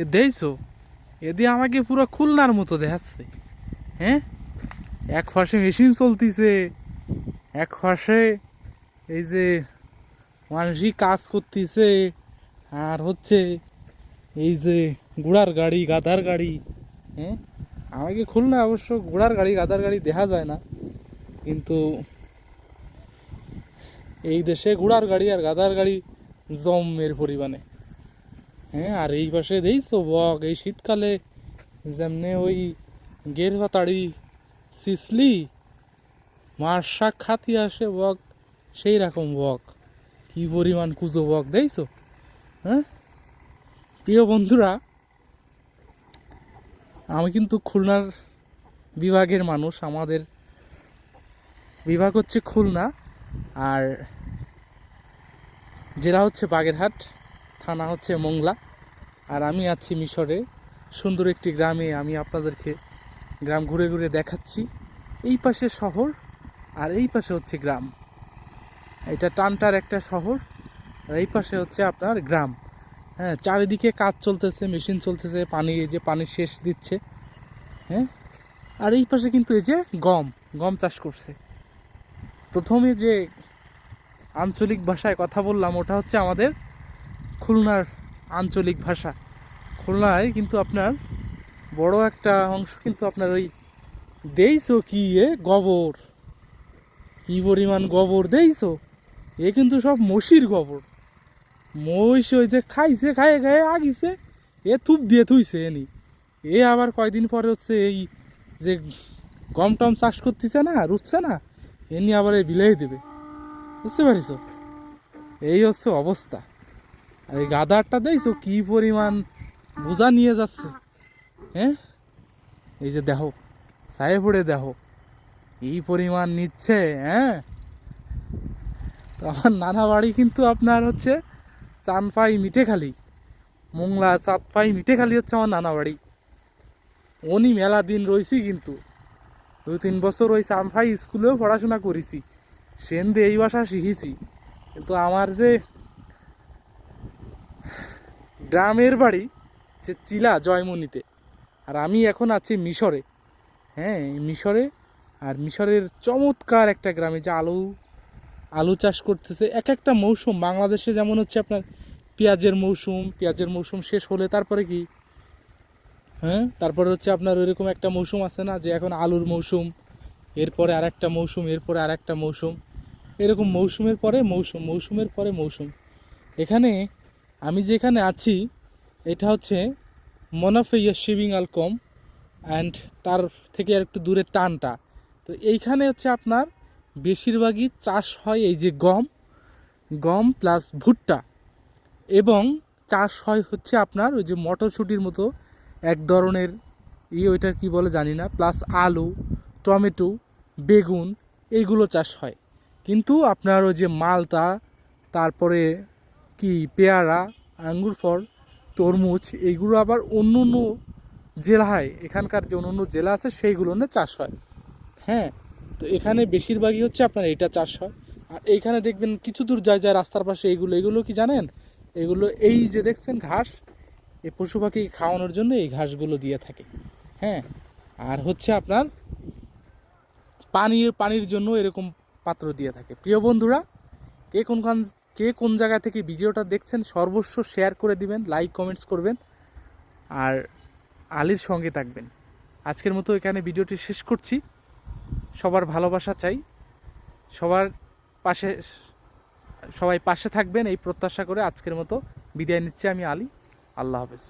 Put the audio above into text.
এ দেখছ এদি আমাকে পুরো খুলনার মতো দেখাচ্ছে। হ্যাঁ? এক পাশে মেশিন চলতিছে, এক পাশে এই যে মানুষই কাজ করতেছে, আর হচ্ছে এই যে ঘোড়ার গাড়ি, গাধার গাড়ি হ্যাঁ? আমাকে খুলনা অবশ্য ঘোড়ার গাড়ি, গাধার গাড়ি দেখা যায় না, কিন্তু এই দেশে ঘোড়ার গাড়ি আর গাধার গাড়ি জমের পরিমাণে। হ্যাঁ আর এই পাশে দেখছ বক? এই শীতকালে যেমনে ওই গের পাতাড়ি সিসলি, মার শাক খাতি আসে বক, সেই রকম বক। কি পরিমাণ কুজো বক, দেখছ? হ্যাঁ? প্রিয় বন্ধুরা, আমি কিন্তু খুলনার বিভাগের মানুষ, আমাদের বিভাগ হচ্ছে খুলনা, আর জেলা হচ্ছে বাগেরহাট। থানা হচ্ছে মোংলা। আর আমি আছি মিশরে। সুন্দর একটি গ্রামে আমি আপনাদেরকে গ্রাম ঘুরে ঘুরে দেখাচ্ছি। এই পাশে শহর আর এই পাশে হচ্ছে গ্রাম। এটা টানটার একটা শহর, আর এই পাশে হচ্ছে আপনার গ্রাম। হ্যাঁ চারিদিকে কাজ চলতেছে, মেশিন চলতেছে, পানি, এই যে পানি শেষ দিচ্ছে। হ্যাঁ আর এই পাশে কিন্তু এই যে গম গম চাষ করছে। প্রথমে যে আঞ্চলিক ভাষায় কথা বললাম, ওটা হচ্ছে আমাদের খুলনার আঞ্চলিক ভাষা। খুলনায় কিন্তু আপনার বড় একটা অংশ কিন্তু আপনার ওই দেইছো কি এ? গোবর। কি পরিমাণ গোবর দেইছো? এ কিন্তু সব মসির গোবর। মহিষ ওই যে খাইছে, খায়ে খায়ে আগিছে, এ থুপ দিয়ে থুইছে এনি। এ আবার কয়দিন পরে হচ্ছে এই যে গম টম চাষ করতেছে না, রুচ্ছে না এনি আবার এই বিলাই দেবে। বুঝতে পারিস এই হচ্ছে অবস্থা। এই গাদারটা দেখছ কি পরিমাণ বোঝা নিয়ে যাচ্ছে হ্যাঁ? এই যে দেখো, সায়ে পড়ে দেখো এই পরিমাণ নিচ্ছে হ্যাঁ? তো আমার নানা বাড়ি কিন্তু আপনার হচ্ছে চানপাই মিঠেখালি মোংলা চাঁদপাই মিঠেখালি হচ্ছে আমার নানা বাড়ি। উনি মেলা দিন রয়েছি কিন্তু, দু তিন বছর ওই চানপাই স্কুলেও পড়াশোনা করেছি, সেন্দে এই ভাষা শিখেছি, কিন্তু আমার যে গ্রামের বাড়ি, সে চিলা জয়মণিতে। আর আমি এখন আছি মিশরে। হ্যাঁ মিশরে। আর মিশরের চমৎকার একটা গ্রামে যে আলু আলু চাষ করতেছে। এক একটা মৌসুম, বাংলাদেশে যেমন হচ্ছে আপনার পেঁয়াজের মৌসুম পেঁয়াজের মৌসুম শেষ হলে তারপরে কি? হ্যাঁ তারপরে হচ্ছে আপনার ওইরকম একটা মৌসুম আছে না, যে এখন আলুর মৌসুম, এরপরে আর একটা মৌসুম, এরপরে আর একটা মৌসুম। এরকম মৌসুমের পরে মৌসুম, মৌসুমের পরে মৌসুম। এখানে আমি যেখানে আছি, এটা হচ্ছে মনাফেইয়া শিবিং আলকম অ্যান্ড তার থেকে আর একটু দূরে টানটা। তো এইখানে হচ্ছে আপনার বেশিরভাগই চাষ হয় এই যে গম গম প্লাস ভুট্টা এবং চাষ হয় হচ্ছে আপনার ওই যে মটরশুঁটির মতো এক ধরনের ই ওইটার কি বলে জানি না প্লাস আলু, টমেটো, বেগুন, এইগুলো চাষ হয়। কিন্তু আপনার ওই যে মালটা, তারপরে কি পেয়ারা, আঙ্গুর ফল, তরমুজ এইগুলো আবার অন্য অন্য জেলায় এখানকার যে অন্য অন্য জেলা আছে, সেইগুলো নিয়ে চাষ হয়। হ্যাঁ তো এখানে বেশিরভাগই হচ্ছে আপনার এটা চাষ হয়। আর এইখানে দেখবেন কিছু দূর যায় যায় রাস্তার পাশে এইগুলো এগুলো কি জানেন? এগুলো এই যে দেখছেন ঘাস, এই পশু পাখি খাওয়ানোর জন্য এই ঘাসগুলো দিয়ে থাকে। হ্যাঁ আর হচ্ছে আপনার পানি পানির জন্য এরকম পাত্র দিয়ে থাকে। প্রিয় বন্ধুরা, কে কোনখান কে কোন জায়গা থেকে ভিডিওটা দেখছেন, সর্বস্ব শেয়ার করে দিবেন লাইক কমেন্টস করবেন, আর আলীর সঙ্গে থাকবেন। আজকের মতো এখানে ভিডিওটি শেষ করছি। সবার ভালোবাসা চাই। সবার পাশে, সবাই পাশে থাকবেন এই প্রত্যাশা করে আজকের মতো বিদায় নিচ্ছি আমি আলী। আল্লাহ হাফেজ।